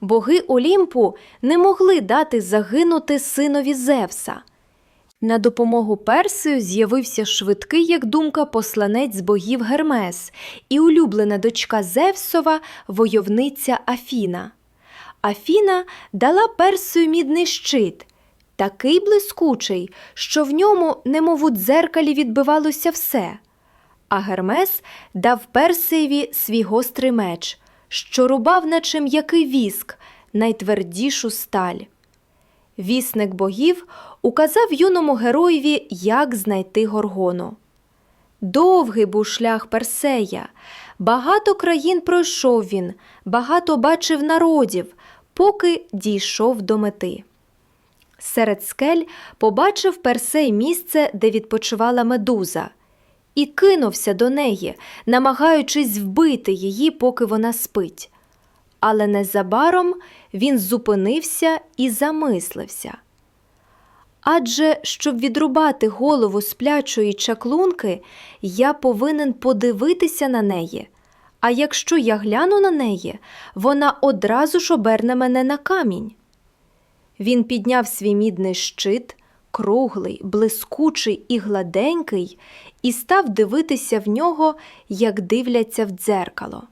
боги Олімпу не могли дати загинути синові Зевса. На допомогу Персею з'явився швидкий, як думка, посланець з богів Гермес і улюблена дочка Зевсова, войовниця Афіна. Афіна дала Персею мідний щит, такий блискучий, що в ньому, немов у дзеркалі, відбивалося все. А Гермес дав Персеєві свій гострий меч, що рубав, наче м'який віск, найтвердішу сталь. Вісник богів указав юному героєві, як знайти горгону. Довгий був шлях Персея, багато країн пройшов він, багато бачив народів, поки дійшов до мети. Серед скель побачив Персей місце, де відпочивала медуза, і кинувся до неї, намагаючись вбити її, поки вона спить. Але незабаром він зупинився і замислився. Адже, щоб відрубати голову сплячої чаклунки, я повинен подивитися на неї. А якщо я гляну на неї, вона одразу ж оберне мене на камінь. Він підняв свій мідний щит, круглий, блискучий і гладенький, і став дивитися в нього, як дивляться в дзеркало.